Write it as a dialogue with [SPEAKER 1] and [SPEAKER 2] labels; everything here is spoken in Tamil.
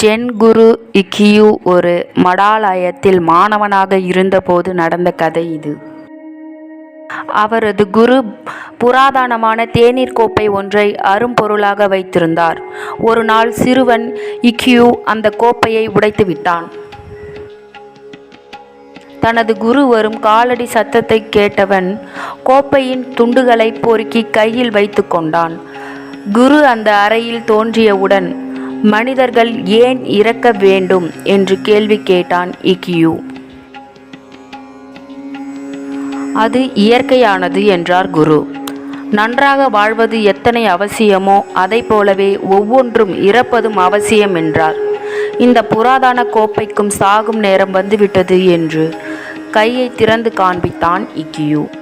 [SPEAKER 1] ஜென் குரு இக்கியூ ஒரு மடாலயத்தில் மாணவனாக இருந்தபோது நடந்த கதை இது. அவரது குரு புராதனமான தேநீர் கோப்பை ஒன்றை அரும்பொருளாக வைத்திருந்தார். ஒரு நாள் சிறுவன் இக்கியு அந்த கோப்பையை உடைத்து விட்டான். தனது குரு வரும் காலடி சத்தத்தை கேட்டவன் கோப்பையின் துண்டுகளை பொறுக்கி கையில் வைத்து கொண்டான். குரு அந்த அறையில் தோன்றியவுடன் மனிதர்கள் ஏன் இறக்க வேண்டும் என்று கேள்வி கேட்டான் இக்கியூ. அது இயற்கையானது என்றார் குரு. நன்றாக வாழ்வது எத்தனை அவசியமோ அதைப் போலவே ஒவ்வொன்றும் இறப்பதும் அவசியம் என்றார். இந்த புராதன கோப்பைக்கும் சாகும் நேரம் வந்துவிட்டது என்று கையை திறந்து காண்பித்தான் இக்கியூ.